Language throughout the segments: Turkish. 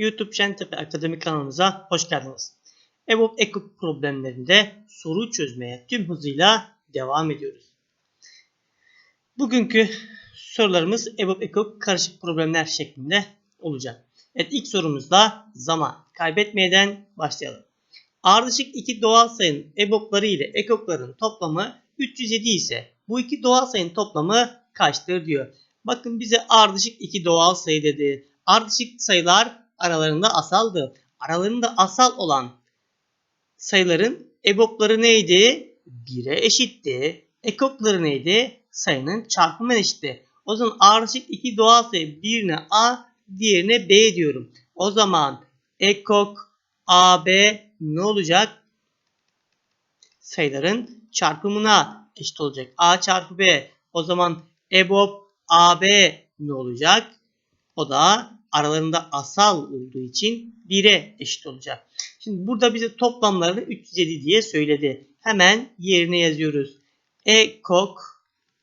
YouTube Şentepe Akademi kanalımıza hoş geldiniz. EBOB EKOK problemlerinde soru çözmeye tüm hızıyla devam ediyoruz. Bugünkü sorularımız EBOB EKOK karışık problemler şeklinde olacak. Evet ilk sorumuzda zaman kaybetmeden başlayalım. Ardışık iki doğal sayının EBOB'ları ile EKOK'ların toplamı 307 ise bu iki doğal sayının toplamı kaçtır diyor. Bakın bize ardışık iki doğal sayı dedi. Ardışık sayılar aralarında asaldı. Aralarında asal olan sayıların EBOB'ları neydi? 1'e eşitti. EKOK'ları neydi? Sayının çarpımına eşitti. O zaman ardışık iki doğal sayı birine A, diğerine B diyorum. O zaman EKOK AB ne olacak? Sayıların çarpımına eşit olacak. A çarpı B. O zaman EBOB AB ne olacak? O da aralarında asal olduğu için 1'e eşit olacak. Şimdi burada bize toplamlarını 307 diye söyledi. Hemen yerine yazıyoruz. EKOK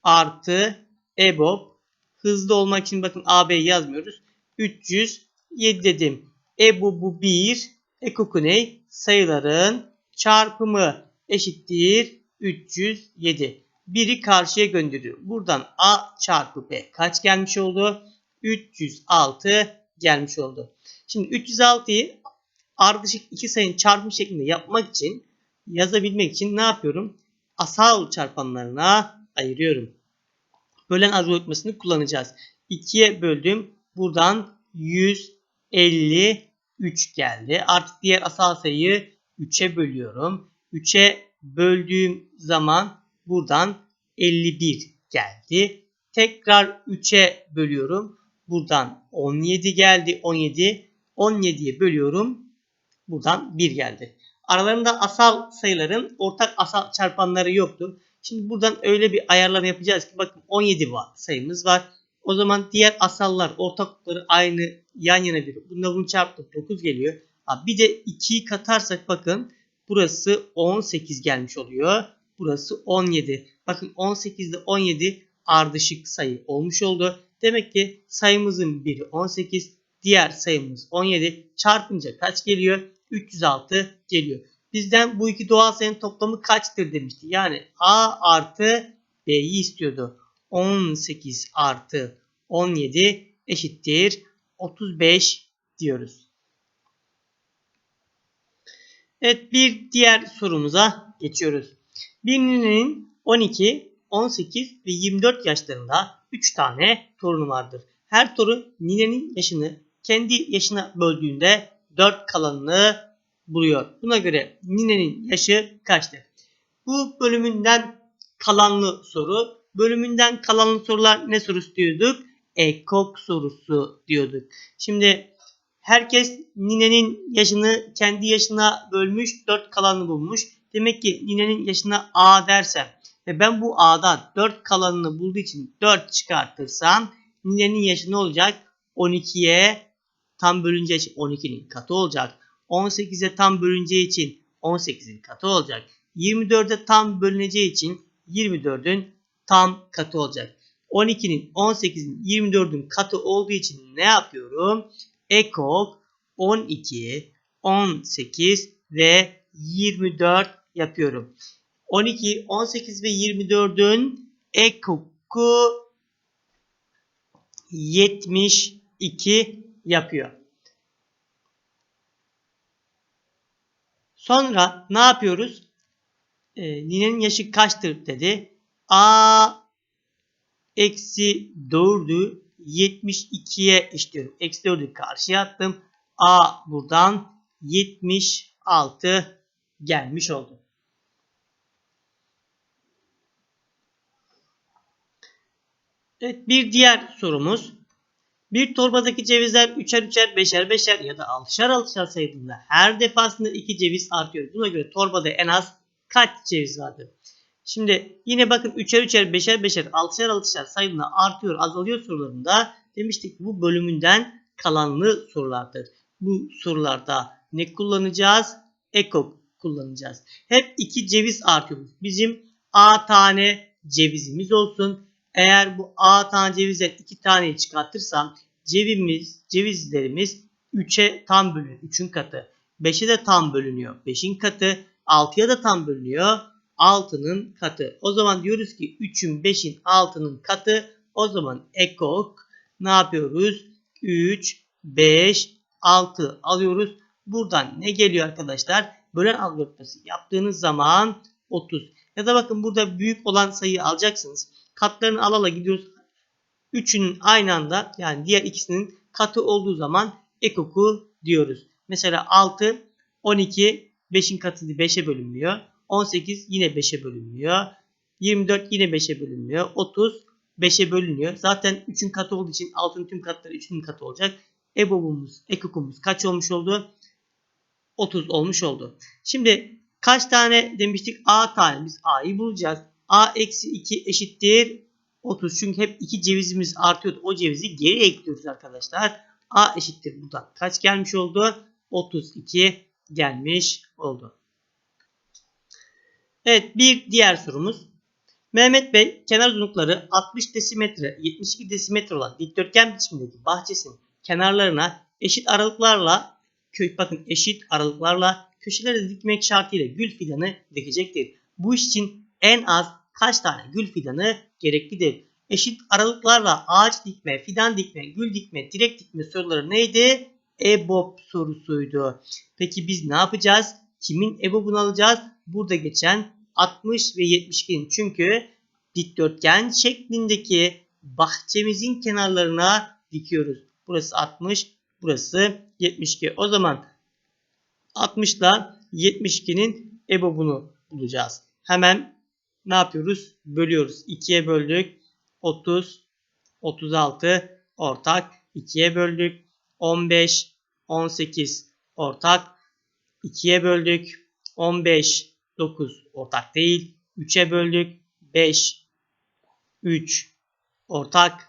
artı EBOB. Hızlı olmak için bakın AB'yi yazmıyoruz. 307 dedim. EBOB'u 1. EKOK'u ne? Sayıların çarpımı eşittir 307. 1'i karşıya gönderiyor. Buradan A çarpı B kaç gelmiş oldu? 306 gelmiş oldu. Şimdi 306'yı ardışık iki sayının çarpımı şeklinde yapmak için yazabilmek için ne yapıyorum? Asal çarpanlarına ayırıyorum. Bölen algoritmasını kullanacağız. 2'ye böldüm. Buradan 153 geldi. Artık diğer asal sayıyı 3'e bölüyorum. 3'e böldüğüm zaman buradan 51 geldi. Tekrar 3'e bölüyorum. Buradan 17 geldi. 17. 17'ye bölüyorum. Buradan 1 geldi. Aralarında asal sayıların ortak asal çarpanları yoktu. Şimdi buradan öyle bir ayarlama yapacağız ki bakın 17 var sayımız var. O zaman diğer asallar ortakları aynı yan yana bir. Bunda bunu çarptık 9 geliyor. Ha, bir de 2'yi katarsak bakın burası 18 gelmiş oluyor. Burası 17. Bakın 18 ile 17 ardışık sayı olmuş oldu. Demek ki sayımızın biri 18, diğer sayımız 17. Çarpınca kaç geliyor? 306 geliyor. Bizden bu iki doğal sayının toplamı kaçtır demişti. Yani A artı B'yi istiyordu. 18 artı 17 eşittir 35 diyoruz. Evet bir diğer sorumuza geçiyoruz. Bir ninenin 12, 18 ve 24 yaşlarında 3 tane torunu vardır. Her torun ninenin yaşını kendi yaşına böldüğünde 4 kalanını buluyor. Buna göre ninenin yaşı kaçtır? Bu bölümünden kalanlı soru. Bölümünden kalanlı sorular ne sorusu diyorduk? Ekok sorusu diyorduk. Şimdi herkes ninenin yaşını kendi yaşına bölmüş 4 kalanını bulmuş. Demek ki ninenin yaşına A dersem ve ben bu A'dan 4 kalanını bulduğu için 4 çıkartırsam ninenin yaşı ne olacak? 12'ye tam bölünce 12'nin katı olacak. 18'e tam bölüneceği için 18'in katı olacak. 24'e tam bölüneceği için 24'ün tam katı olacak. 12'nin 18'in 24'ün katı olduğu için ne yapıyorum? Ekok 12, 18 ve 24 yapıyorum. 12, 18 ve 24'ün ekoku 72 yapıyor. Sonra ne yapıyoruz? Ee, ninenin yaşı kaçtır dedi. A eksi 4'ü 72'ye eşitliyorum. Eksi 4'ü karşıya attım. A buradan 76 gelmiş oldu. Evet bir diğer sorumuz. Bir torbadaki cevizler üçer üçer, beşer beşer ya da altışar altışar sayıldığında her defasında iki ceviz artıyor. Buna göre torbada en az kaç ceviz vardır? Şimdi yine bakın üçer üçer, beşer beşer, altışar altışar sayıldığında artıyor, azalıyor sorularında demiştik ki bu bölümünden kalanlı sorulardır. Bu sorularda ne kullanacağız? Ekok kullanacağız. Hep iki ceviz artıyor. Bizim A tane cevizimiz olsun. Eğer bu A tane cevizden iki taneyi çıkartırsam cevizimiz, cevizlerimiz 3'e tam bölünüyor. 3'ün katı. 5'e de tam bölünüyor. 5'in katı. 6'ya da tam bölünüyor. 6'nın katı. O zaman diyoruz ki 3'ün 5'in 6'nın katı. O zaman ekok ne yapıyoruz? 3, 5, 6 alıyoruz. Buradan ne geliyor arkadaşlar? Bölen algoritması yaptığınız zaman 30. Ya da bakın burada büyük olan sayıyı alacaksınız. Katlarını al ala gidiyoruz. Üçünün aynı anda yani diğer ikisinin katı olduğu zaman ekoku diyoruz. Mesela 6, 12, 5'in katı 5'e bölünmüyor. 18 yine 5'e bölünmüyor. 24 yine 5'e bölünmüyor. 30 5'e bölünüyor. Zaten 3'ün katı olduğu için altın tüm katları 3'ün katı olacak. EBOB'umuz, ekokumuz kaç olmuş oldu? 30 olmuş oldu. Şimdi kaç tane demiştik? A tane. Biz A'yı bulacağız. A eksi 2 eşittir 30. Çünkü hep 2 cevizimiz artıyordu. O cevizi geri ekliyoruz arkadaşlar. A eşittir buradan. Kaç gelmiş oldu? 32 gelmiş oldu. Evet bir diğer sorumuz. Mehmet Bey kenar uzunlukları 60 desimetre 72 desimetre olan dikdörtgen biçimindeki bahçesinin kenarlarına eşit aralıklarla kö bakın eşit aralıklarla köşeleri dikmek şartıyla gül fidanı dikecektir. Bu iş için en az kaç tane gül fidanı gereklidir? Eşit aralıklarla ağaç dikme, fidan dikme, gül dikme, direk dikme soruları neydi? EBOB sorusuydu. Peki biz ne yapacağız? Kimin EBOB'unu alacağız? Burada geçen 60 ve 72'nin çünkü dikdörtgen şeklindeki bahçemizin kenarlarına dikiyoruz. Burası 60, burası 72. O zaman 60 ile 72'nin EBOB'unu bulacağız. Hemen ne yapıyoruz? Bölüyoruz. 2'ye böldük. 30, 36 ortak. 2'ye böldük. 15, 18 ortak. 2'ye böldük. 15, 9 ortak değil. 3'e böldük. 5, 3 ortak.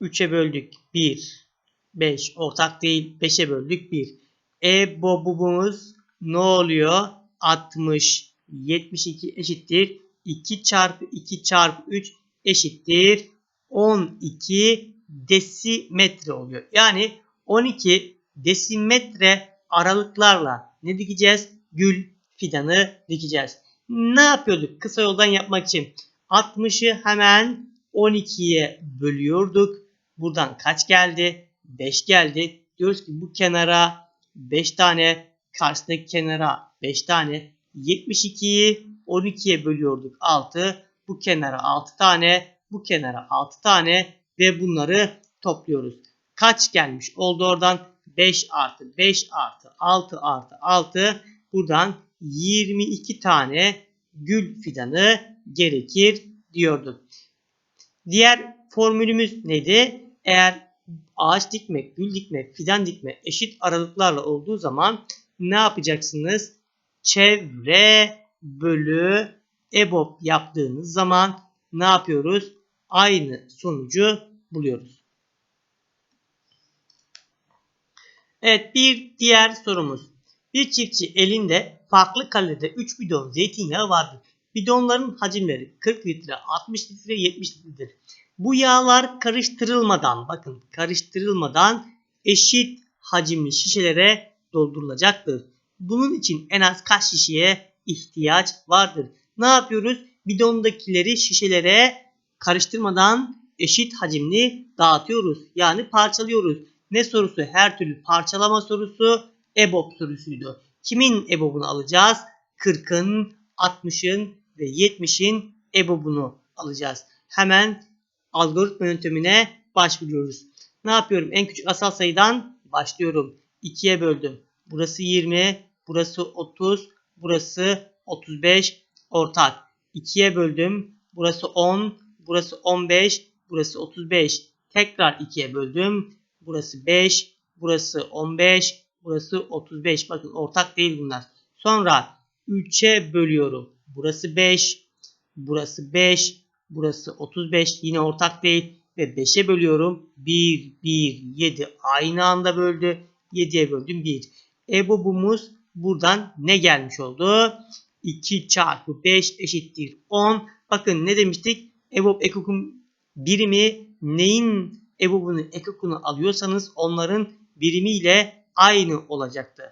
3'e böldük. 1, 5 ortak değil. 5'e böldük. 1. E bobumuz ne oluyor? 60, 72 eşittir. 2 çarpı 2 çarpı 3 eşittir. 12 desimetre oluyor. Yani 12 desimetre aralıklarla ne dikeceğiz? Gül fidanı dikeceğiz. Ne yapıyorduk kısa yoldan yapmak için? 60'ı hemen 12'ye bölüyorduk. Buradan kaç geldi? 5 geldi. Diyoruz ki bu kenara 5 tane, karşısındaki kenara 5 tane. 72'yi 12'ye bölüyorduk 6. Bu kenara 6 tane, bu kenara 6 tane ve bunları topluyoruz. Kaç gelmiş oldu oradan? 5 artı 5 artı 6 artı 6 buradan 22 tane gül fidanı gerekir diyorduk. Diğer formülümüz neydi? Eğer ağaç dikmek, gül dikmek, fidan dikmek eşit aralıklarla olduğu zaman ne yapacaksınız? Çevre bölü EBOB yaptığınız zaman ne yapıyoruz? Aynı sonucu buluyoruz. Evet bir diğer sorumuz. Bir çiftçi elinde farklı kalite 3 bidon zeytinyağı vardır. Bidonların hacimleri 40 litre, 60 litre, 70 litredir. Bu yağlar karıştırılmadan bakın karıştırılmadan eşit hacimli şişelere doldurulacaktır. Bunun için en az kaç şişeye ihtiyaç vardır? Ne yapıyoruz? Bidondakileri şişelere karıştırmadan eşit hacimli dağıtıyoruz. Yani parçalıyoruz. Ne sorusu? Her türlü parçalama sorusu EBOB sorusuydu. Kimin EBOB'unu alacağız? 40'ın, 60'ın ve 70'in EBOB'unu alacağız. Hemen algoritma yöntemine başvuruyoruz. Ne yapıyorum? En küçük asal sayıdan başlıyorum. 2'ye böldüm. Burası 20, burası 30, burası 35 ortak. 2'ye böldüm. Burası 10, burası 15, burası 35. Tekrar 2'ye böldüm. Burası 5, burası 15, burası 35. Bakın ortak değil bunlar. Sonra 3'e bölüyorum. Burası 5, burası 5, burası 35. Yine ortak değil. Ve 5'e bölüyorum. 1, 1, 7 aynı anda böldü. 7'ye böldüm 1. EBOB'umuz buradan ne gelmiş oldu? 2 çarpı 5 eşittir 10. Bakın ne demiştik? EBOB ekokun birimi neyin EBOB'unu ekokunu alıyorsanız onların birimiyle aynı olacaktır.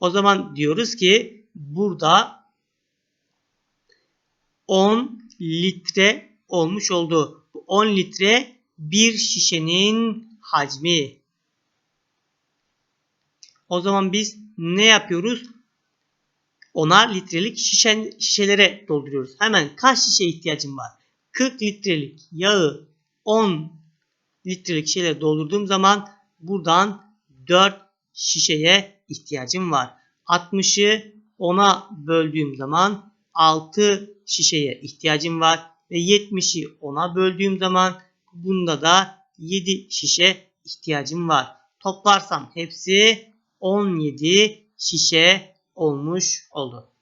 O zaman diyoruz ki burada 10 litre olmuş oldu. Bu 10 litre bir şişenin hacmi. O zaman biz ne yapıyoruz? Onar litrelik şişen, şişelere dolduruyoruz. Hemen kaç şişe ihtiyacım var? 40 litrelik yağı 10 litrelik şişelere doldurduğum zaman buradan 4 şişeye ihtiyacım var. 60'ı 10'a böldüğüm zaman 6 şişeye ihtiyacım var. Ve 70'i 10'a böldüğüm zaman bunda da 7 şişe ihtiyacım var. Toplarsam hepsi 17 şişe olmuş oldu.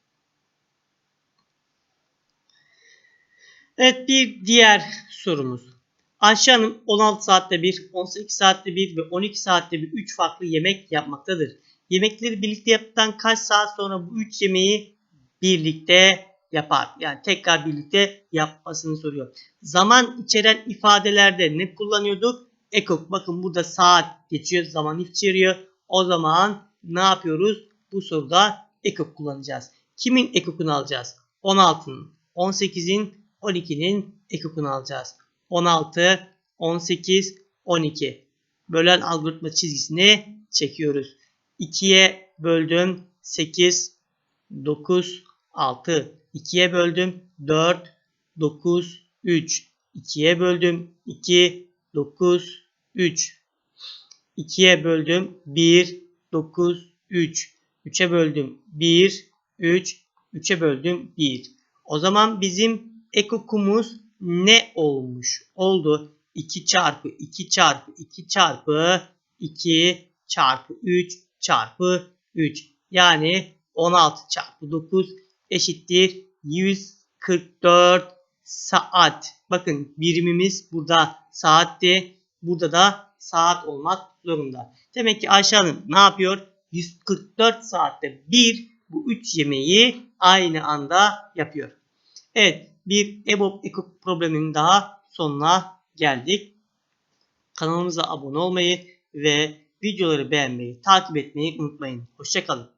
Evet bir diğer sorumuz. Ayşe Hanım 16 saatte bir, 18 saatte bir ve 12 saatte bir 3 farklı yemek yapmaktadır. Yemekleri birlikte yaptıktan kaç saat sonra bu 3 yemeği birlikte yapar? Yani tekrar birlikte yapmasını soruyor. Zaman içeren ifadelerde ne kullanıyorduk? Ekok. Bakın burada saat geçiyor, zaman içeriyor. O zaman ne yapıyoruz? Bu soruda ekok kullanacağız. Kimin ekokunu alacağız? 16'nın, 18'in, 12'nin ekokunu alacağız. 16, 18, 12. Bölen algoritma çizgisini çekiyoruz. 2'ye böldüm 8, 9, 6. 2'ye böldüm 4, 9, 3. 2'ye böldüm 2, 9, 3. 2'ye böldüm 1, 9, 3. 3'e böldüm 1, 3. 3'e böldüm 1. O zaman bizim ekokumuz ne olmuş? Oldu 2 çarpı 2 çarpı 2 çarpı 2 çarpı 3 çarpı 3. Yani 16 çarpı 9 eşittir 144 saat. Bakın birimimiz burada saatti. Burada da saat olmak zorunda. Demek ki Ayşe Hanım ne yapıyor? 144 saatte bir bu 3 yemeği aynı anda yapıyor. Evet bir EBOB ekop probleminin daha sonuna geldik. Kanalımıza abone olmayı ve videoları beğenmeyi, takip etmeyi unutmayın. Hoşçakalın.